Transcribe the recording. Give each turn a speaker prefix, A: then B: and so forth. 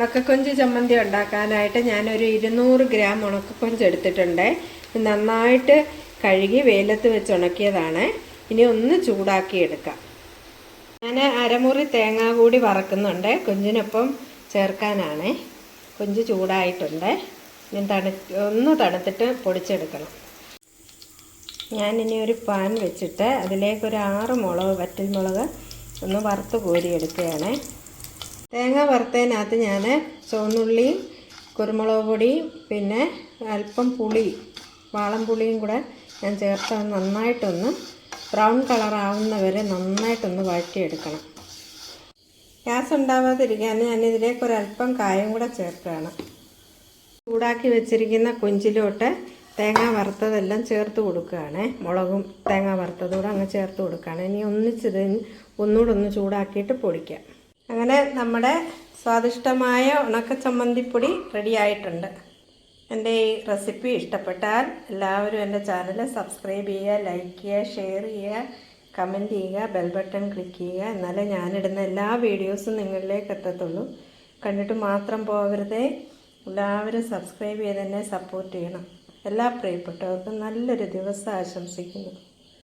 A: ഉണക്കക്കൊഞ്ച് ചമ്മന്തി ഉണ്ടാക്കാനായിട്ട് ഞാനൊരു ഇരുന്നൂറ് ഗ്രാം ഉണക്കക്കൊഞ്ച് എടുത്തിട്ടുണ്ട്. നന്നായിട്ട് കഴുകി വെയിലത്ത് വെച്ച് ഉണക്കിയതാണ്. ഇനി ഒന്ന് ചൂടാക്കി എടുക്കാം. ഞാൻ അരമുറി തേങ്ങ കൂടി വറക്കുന്നുണ്ട്. കൊഞ്ചിനൊപ്പം ചേർക്കാനാണ്. കൊഞ്ച് ചൂടായിട്ടുണ്ട്. ഞാൻ തണു ഒന്ന് തണുത്തിട്ട് പൊടിച്ചെടുക്കണം. ഞാനിനി ഒരു പാൻ വെച്ചിട്ട് അതിലേക്കൊരു ആറ് മുളക് വറ്റൽ മുളക് ഒന്ന് വറുത്ത് കോരിയെടുക്കുകയാണ്. തേങ്ങ വറുത്തതിനകത്ത് ഞാൻ ചുവന്നുള്ളിയും കുരുമുളക് പൊടിയും പിന്നെ അല്പം പുളി വാളം പുളിയും കൂടെ ഞാൻ ചേർത്ത് നന്നായിട്ടൊന്ന് ബ്രൗൺ കളർ ആവുന്ന വരെ നന്നായിട്ടൊന്ന് വഴറ്റിയെടുക്കണം. ഗ്യാസ് ഉണ്ടാവാതിരിക്കാൻ ഞാൻ ഇതിലേക്ക് ഒരല്പം കായം കൂടെ ചേർക്കുകയാണ്. ചൂടാക്കി വെച്ചിരിക്കുന്ന കുഞ്ചിലോട്ട് തേങ്ങ വറുത്തതെല്ലാം ചേർത്ത് കൊടുക്കുകയാണ്. മുളകും തേങ്ങ വറുത്തതും കൂടെ അങ്ങ് ചേർത്ത് കൊടുക്കുകയാണ്. ഇനി ഒന്നിച്ചിത് ഒന്നുകൂടെ ഒന്ന് ചൂടാക്കിയിട്ട് പൊടിക്കാം. അങ്ങനെ നമ്മുടെ സ്വാദിഷ്ടമായ ഉണക്ക ചമ്മന്തിപ്പൊടി റെഡി ആയിട്ടുണ്ട് എന്റെ ഈ റെസിപ്പി ഇഷ്ടപ്പെട്ടാൽ എല്ലാവരും എന്റെ ചാനൽ സബ്സ്ക്രൈബ് ചെയ്യുക ലൈക്ക് ചെയ്യുക ഷെയർ ചെയ്യുക കമന്റ് ചെയ്യുക ബെൽ ബട്ടൺ ക്ലിക്ക് ചെയ്യുക. എന്നാലേ ഞാനിടുന്ന എല്ലാ വീഡിയോസും നിങ്ങളിലേക്ക് എത്തത്തുള്ളൂ. കണ്ടിട്ട് മാത്രം പോകരുതേ. എല്ലാവരും സബ്സ്ക്രൈബ് ചെയ്ത് എന്നെ സപ്പോർട്ട് ചെയ്യണം. എല്ലാ പ്രിയപ്പെട്ടവർക്കും നല്ലൊരു ദിവസം ആശംസിക്കുന്നു.